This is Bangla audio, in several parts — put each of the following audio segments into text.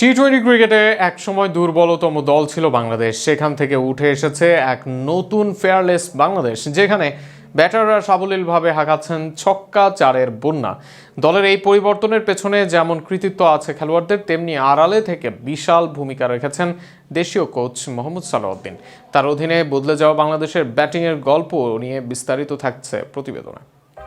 টি টোয়েন্টি ক্রিকেটে একসময় দুর্বলতম দল ছিল বাংলাদেশ। সেখান থেকে উঠে এসেছে এক নতুন ফেয়ারলেস বাংলাদেশ, যেখানে ব্যাটাররা সাবলীলভাবে হাঁকাচ্ছেন ছক্কা চারের বন্যা। দলের এই পরিবর্তনের পেছনে যেমন কৃতিত্ব আছে খেলোয়াড়দের, তেমনি আড়ালে থেকে বিশাল ভূমিকা রেখেছেন দেশীয় কোচ মোহাম্মদ সালাউদ্দিন। তার অধীনে বদলে যাওয়া বাংলাদেশের ব্যাটিংয়ের গল্প নিয়ে বিস্তারিত থাকছে প্রতিবেদনে।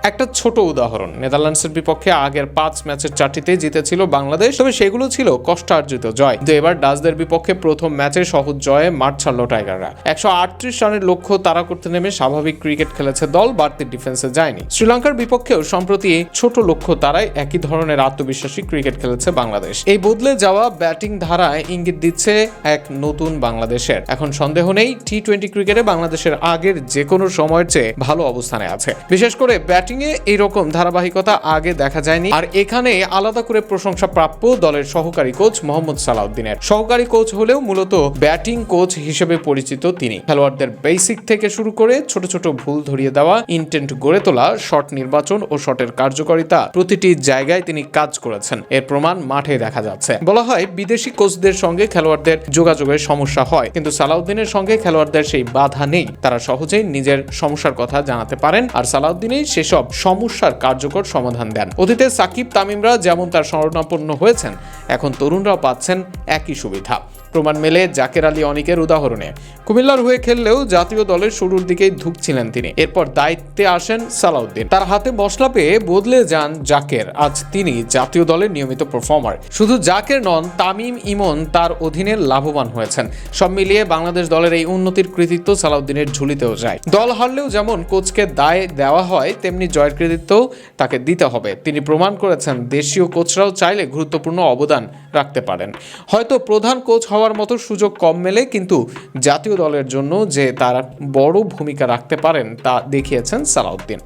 একটা ছোট উদাহরণ। নেদারল্যান্ডসের বিপক্ষে আগের পাঁচ ম্যাচের চারটিতে জিতেছিল বাংলাদেশ, তবে সেগুলো ছিল কষ্টার্জিত জয়। কিন্তু এবার ডাচদের বিপক্ষে প্রথম ম্যাচে সহজ জয়ে মাঠ ছাড়ল টাইগাররা। একশো আটত্রিশ রানের লক্ষ্য তারা করতে নেমে স্বাভাবিক ক্রিকেট খেলেছে দল, বাড়তি ডিফেন্সে যায়নি। শ্রীলঙ্কার বিপক্ষেও সম্প্রতি ছোট লক্ষ্য তারাই একই ধরনের আত্মবিশ্বাসী ক্রিকেট খেলেছে বাংলাদেশ। এই বদলে যাওয়া ব্যাটিং ধারায় ইঙ্গিত দিচ্ছে এক নতুন বাংলাদেশের। এখন সন্দেহ নেই, টি টোয়েন্টি ক্রিকেটে বাংলাদেশের আগের যে কোনো সময়ের চেয়ে ভালো অবস্থানে আছে। বিশেষ করে ব্যাটিংয়ে এইরকম ধারাবাহিকতা আগে দেখা যায়নি। আর এখানে আলাদা করে প্রশংসা প্রাপ্য দলের সহকারী কোচ মোহাম্মদ সালাউদ্দিনের। সহকারী কোচ হলেও মূলত ব্যাটিং কোচ হিসেবে পরিচিত তিনি। খেলোয়াড়দের বেসিক থেকে শুরু করে ছোট ছোট ভুল ধরিয়ে দেওয়া, ইন্টেন্ট গড়ে তোলা, শট নির্বাচন ও শটের কার্যকারিতা প্রতিটি জায়গায় তিনি কাজ করেছেন। এর প্রমাণ মাঠে দেখা যাচ্ছে। বলা হয় বিদেশি কোচদের সঙ্গে খেলোয়াড়দের যোগাযোগের সমস্যা হয়। কিন্তু সালাউদ্দিনের সঙ্গে খেলোয়াড়দের সেই বাধা নেই। তারা সহজেই নিজের সমস্যার কথা জানাতে পারেন। আর সালাউদ্দিনই সেসব সমস্যার কার্যকর সমাধান দেন। অতীতে সাকিব, তামিমরা যেমন তার শরণাপন্ন হয়েছেন, এখন তরুণরাও পাচ্ছেন একই সুবিধা। প্রমাণ মেলে জাকের আলী অনিকের উদাহরণে। কুমিল্লার হয়ে খেললেও জাতীয় দলের শুরুর দিকেই ধুকছিলেন তিনি। এরপর দায়িত্বে আসেন সালাউদ্দিন। তার হাতে মশলা পেয়ে বদলে যান জাকের। আজ তিনি জাতীয় দলের নিয়মিত পারফর্মার শুধু জাকের নন, তামিম ইমন তার অধীনে লাভবান হয়েছেন। সব মিলিয়ে বাংলাদেশ দলের এই উন্নতির কৃতিত্ব সালাউদ্দিনের ঝুলিতেও যায়। দল হারলেও যেমন কোচকে দায় দেওয়া হয়, তেমনি জয়ের কৃতিত্ব তাকে দিতে হবে। তিনি প্রমাণ করেছেন, দেশীয় কোচরাও চাইলে গুরুত্বপূর্ণ অবদান রাখতে পারেন। হয়তো প্রধান কোচ হওয়ার মতো সুযোগ কম মেলে, কিন্তু জাতীয় দলের জন্য যে তারা বড় ভূমিকা রাখতে পারেন তা দেখিয়েছেন সালাউদ্দিন।